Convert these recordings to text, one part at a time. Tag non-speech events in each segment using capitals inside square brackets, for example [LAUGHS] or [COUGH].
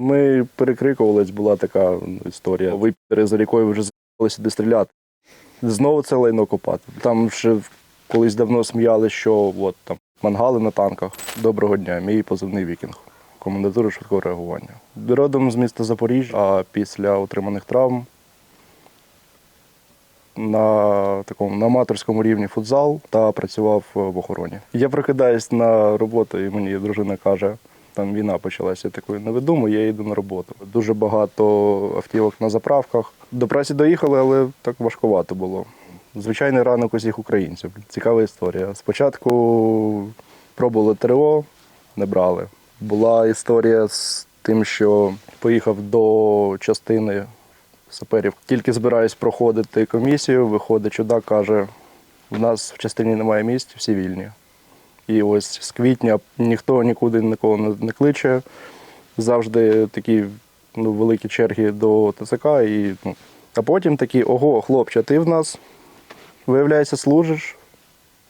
Ми перекрикувались, була така історія. Ви за рікою вже з**ли сюди стріляти. Знову це лайно копати. Там ще колись давно сміяли, що от там мангали на танках. Доброго дня, мій позивний вікінг. Комендатура швидкого реагування. Родом з міста Запоріжжя, а після отриманих травм на такому на аматорському рівні футзал та працював в охороні. Я прокидаюсь на роботу, і мені дружина каже: там війна почалася. Я такою не видуму, я йду на роботу. Дуже багато автівок на заправках. До праці доїхали, але так важкувато було. Звичайний ранок усіх українців. Цікава історія. Спочатку пробували ТРО, не брали. Була історія з тим, що поїхав до частини саперів. Тільки збираюсь проходити комісію, виходить чудак, каже: в нас в частині немає місць, всі вільні. І ось з квітня ніхто нікуди нікого не, не кличе. Завжди такі ну, великі черги до ТЦК. І, ну, а потім такі: ого, хлопче, ти в нас, виявляється, служиш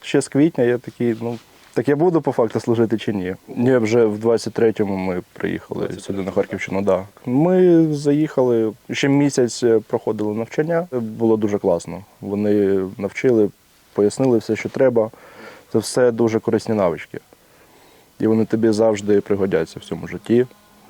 ще з квітня. Я такий, ну. Так я буду по факту служити чи ні? Ні, вже в 23-му ми приїхали сюди на Харківщину. Да. Ми заїхали ще місяць проходили навчання. Було дуже класно. Вони навчили, пояснили все, що треба. Це все дуже корисні навички. І вони тобі завжди пригодяться в цьому житті,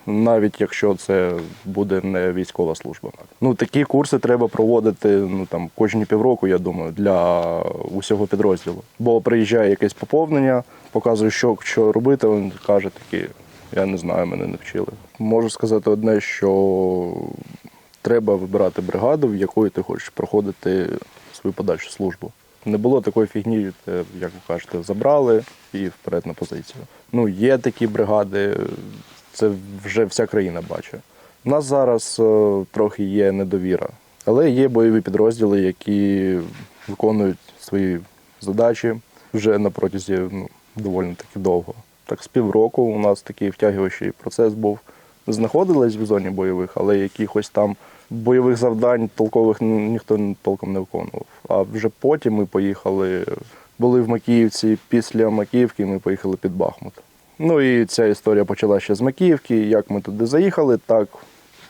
навіть якщо це буде не військова служба. Ну, такі курси треба проводити ну, там, кожні півроку, я думаю, для усього підрозділу. Бо приїжджає якесь поповнення, показує, що, що робити, він каже такі, я не знаю, мене не вчили. Можу сказати одне, що треба вибирати бригаду, в якої ти хочеш проходити свою подальшу службу. Не було такої фігні, як ви кажете, забрали і вперед на позицію. Ну, є такі бригади, це вже вся країна бачить. У нас зараз е, трохи є недовіра, але є бойові підрозділи, які виконують свої задачі вже на протязі ну, доволі таки довго. Так, з півроку у нас такий втягуючий процес був. Знаходились в зоні бойових, але якихось там бойових завдань толкових ніхто толком не виконував. А вже потім ми поїхали, були в Макіївці, після Макіївки ми поїхали під Бахмут. Ну і ця історія почала ще з Макіївки. Як ми туди заїхали, так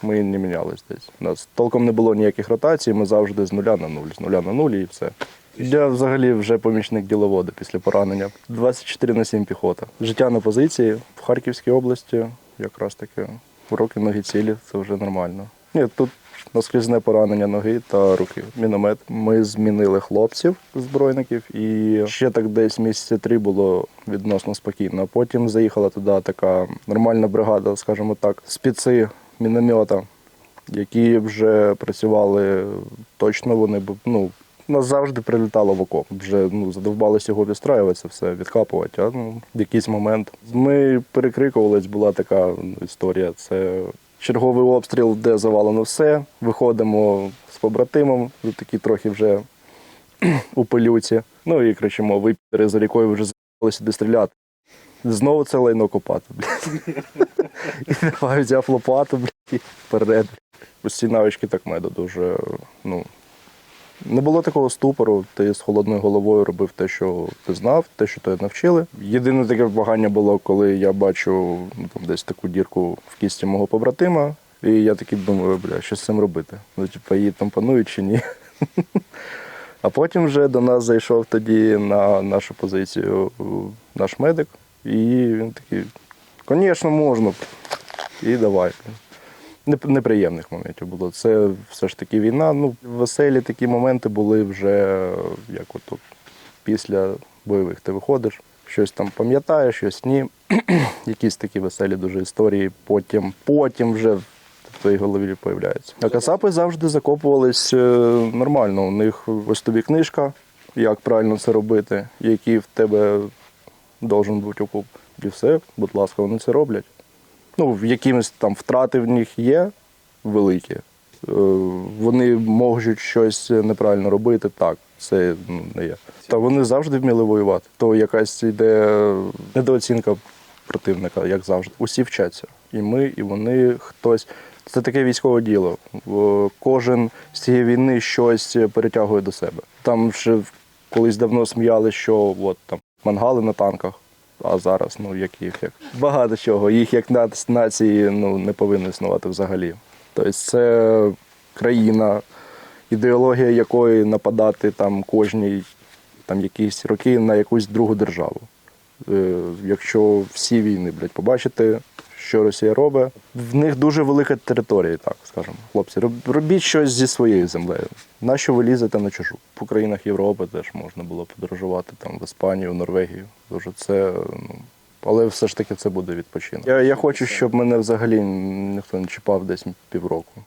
ми не мінялись десь. У нас толком не було ніяких ротацій, ми завжди з нуля на нуль, з нуля на нуль і все. Я взагалі вже помічник діловода після поранення. 24 на 7 піхота. Життя на позиції в Харківській області, якраз таки. Руки, ноги цілі, це вже нормально. Ні, тут наскрізне поранення ноги та руки. Міномет. Ми змінили хлопців, збройників, і ще так десь місяці три було відносно спокійно. Потім заїхала туди така нормальна бригада, скажімо так, спіци міномета, які вже працювали точно. Вони ну, нас завжди прилітало в окоп. Вже ну, задовбалися його відстраюватися, все, відкапувати. А ну, в якийсь момент ми перекрикувались, була така історія. Це черговий обстріл, де завалено все. Виходимо з побратимом, такі трохи вже [CLEARS THROAT] у пилюці. Ну і кричимо: ви за рікою вже з**ли де стріляти. Знову це лайно копати. блядь. І давай взяв лопату, блядь, вперед. Ось ці навички так меду дуже, ну, не було такого ступору, ти з холодною головою робив те, що ти знав, те, що тебе навчили. Єдине таке вагання було, коли я бачу ну, там, десь таку дірку в кісті мого побратима, і я такий думаю, бля, що з цим робити? Ну, типу, її там панують чи ні. [LAUGHS] А потім вже до нас зайшов тоді на нашу позицію наш медик, і він такий, звісно, можна. І давай. Неп- Неприємних моментів було. Це все ж таки війна. Ну, веселі такі моменти були вже як от після бойових. Ти виходиш, щось там пам'ятаєш, щось ні. [CLEARS THROAT] Якісь такі веселі дуже історії. Потім, потім вже в твоїй голові появляються. А касапи завжди закопувались е, нормально. У них ось тобі книжка, як правильно це робити, який в тебе должен бути окуп. І все, будь ласка, вони це роблять. Ну, якимось там втрати в них є великі. Е, Вони можуть щось неправильно робити, так, це ну, не є. Та вони завжди вміли воювати. То якась йде недооцінка противника, як завжди. Усі вчаться. І ми, і вони, хтось. Це таке військове діло. Кожен з цієї війни щось перетягує до себе. Там ще колись давно сміяли, що от там мангали на танках. А зараз, ну як їх як багато чого. Їх як нації ну, не повинно існувати взагалі. Тобто це країна, ідеологія якої нападати там кожні там, якісь роки на якусь другу державу. Е, якщо всі війни, блядь, побачите, що Росія робить, в них дуже велика територія, так скажемо. Хлопці, роб- робіть щось зі своєю землею. Нащо ви лізете на чужу? В країнах Європи теж можна було подорожувати там в Іспанію, Норвегію. Дуже це. Ну, але все ж таки це буде відпочинок. Я, я хочу, щоб мене взагалі ніхто не чіпав десь півроку.